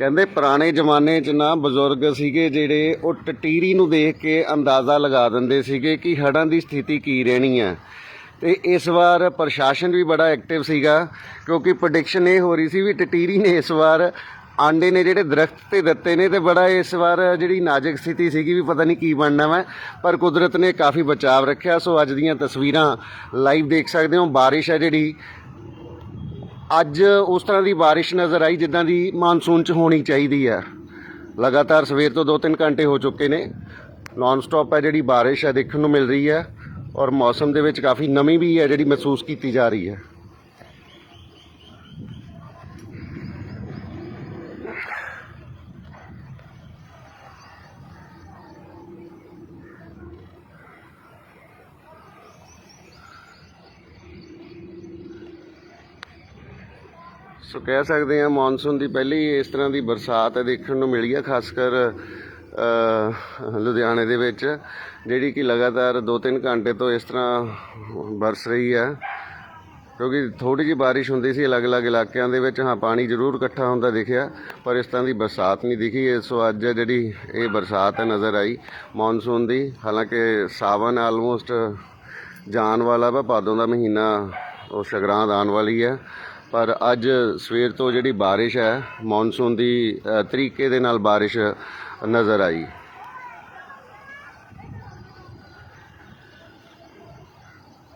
ਕਹਿੰਦੇ ਪੁਰਾਣੇ ਜ਼ਮਾਨੇ 'ਚ ਨਾ ਬਜ਼ੁਰਗ ਸੀਗੇ ਜਿਹੜੇ ਉਹ ਟਟੀਰੀ ਨੂੰ ਦੇਖ ਕੇ ਅੰਦਾਜ਼ਾ ਲਗਾ ਦਿੰਦੇ ਸੀਗੇ ਕਿ ਹੜ੍ਹਾਂ ਦੀ ਸਥਿਤੀ ਕੀ ਰਹਿਣੀ ਹੈ। ਤੇ ਇਸ ਵਾਰ ਪ੍ਰਸ਼ਾਸਨ ਵੀ ਬੜਾ ਐਕਟਿਵ ਸੀਗਾ, ਕਿਉਂਕਿ ਪ੍ਰੈਡਿਕਸ਼ਨ ਇਹ ਹੋ ਰਹੀ ਸੀ ਵੀ ਟਟੀਰੀ ਨੇ ਇਸ ਵਾਰ ਆਂਡੇ ਨੇ ਜਿਹੜੇ ਦਰਖਤ ਤੇ ਦਿੱਤੇ ਨੇ ਤੇ ਬੜਾ ਇਸ ਵਾਰ ਜਿਹੜੀ ਨਾਜ਼ੁਕ ਸਥਿਤੀ ਸੀਗੀ ਵੀ ਪਤਾ ਨਹੀਂ ਕੀ ਬਣਨਾ ਵਾ, ਪਰ ਕੁਦਰਤ ਨੇ ਕਾਫੀ ਬਚਾਵ ਰੱਖਿਆ। ਸੋ ਅੱਜ ਦੀਆਂ ਤਸਵੀਰਾਂ ਲਾਈਵ ਦੇਖ ਸਕਦੇ ਹੋ। ਬਾਰਿਸ਼ ਹੈ ਜਿਹੜੀ ਅੱਜ ਉਸ ਤਰ੍ਹਾਂ ਦੀ ਬਾਰਿਸ਼ ਨਜ਼ਰ ਆਈ ਜਿੱਦਾਂ ਦੀ ਮਾਨਸੂਨ ਚ ਹੋਣੀ ਚਾਹੀਦੀ ਹੈ। ਲਗਾਤਾਰ ਸਵੇਰ ਤੋਂ 2-3 ਘੰਟੇ ਹੋ ਚੁੱਕੇ ਨੇ। ਨਾਨ ਸਟਾਪ ਹੈ ਜਿਹੜੀ ਬਾਰਿਸ਼ ਹੈ, ਦੇਖਣ ਨੂੰ ਮਿਲ ਰਹੀ ਹੈ ਔਰ ਮੌਸਮ ਦੇ ਵਿੱਚ ਕਾਫੀ ਨਮੀ ਵੀ ਹੈ ਜਿਹੜੀ ਮਹਿਸੂਸ ਕੀਤੀ ਜਾ ਰਹੀ ਹੈ। ਸੋ ਕਹਿ ਸਕਦੇ ਹਾਂ ਮੌਨਸੂਨ ਦੀ ਪਹਿਲੀ ਇਸ ਤਰ੍ਹਾਂ ਦੀ ਬਰਸਾਤ ਦੇਖਣ ਨੂੰ ਮਿਲੀ ਹੈ, ਖਾਸ ਕਰ ਲੁਧਿਆਣੇ ਦੇ ਵਿੱਚ, ਜਿਹੜੀ ਕਿ ਲਗਾਤਾਰ 2-3 ਘੰਟੇ ਤੋਂ ਇਸ ਤਰ੍ਹਾਂ ਬਰਸ ਰਹੀ ਹੈ। ਕਿਉਂਕਿ ਥੋੜੀ ਜਿਹੀ ਬਾਰਿਸ਼ ਹੁੰਦੀ ਸੀ ਅਲੱਗ-ਅਲੱਗ ਇਲਾਕਿਆਂ ਦੇ ਵਿੱਚ, ਹਾਂ, ਪਾਣੀ ਜ਼ਰੂਰ ਇਕੱਠਾ ਹੁੰਦਾ ਦਿਖਿਆ, ਪਰ ਇਸ ਤਰ੍ਹਾਂ ਦੀ ਬਰਸਾਤ ਨਹੀਂ ਦਿਖੀ। ਸੋ ਅੱਜ ਜਿਹੜੀ ਇਹ ਬਰਸਾਤ ਹੈ, ਨਜ਼ਰ ਆਈ ਮੌਨਸੂਨ ਦੀ। ਹਾਲਾਂਕਿ ਸਾਵਨ ਆਲਮੋਸਟ ਜਾਣ ਵਾਲਾ ਵਾ, ਭਾਦੋਂ ਦਾ ਮਹੀਨਾ ਉਹ ਸ਼ਗਰਾਂਦ ਆਉਣ ਵਾਲੀ ਹੈ। ਪਰ ਅੱਜ ਸਵੇਰ ਤੋਂ ਜਿਹੜੀ ਬਾਰਿਸ਼ ਹੈ, ਮੌਨਸੂਨ ਦੀ ਤਰੀਕੇ ਦੇ ਨਾਲ ਬਾਰਿਸ਼ ਨਜ਼ਰ ਆਈ।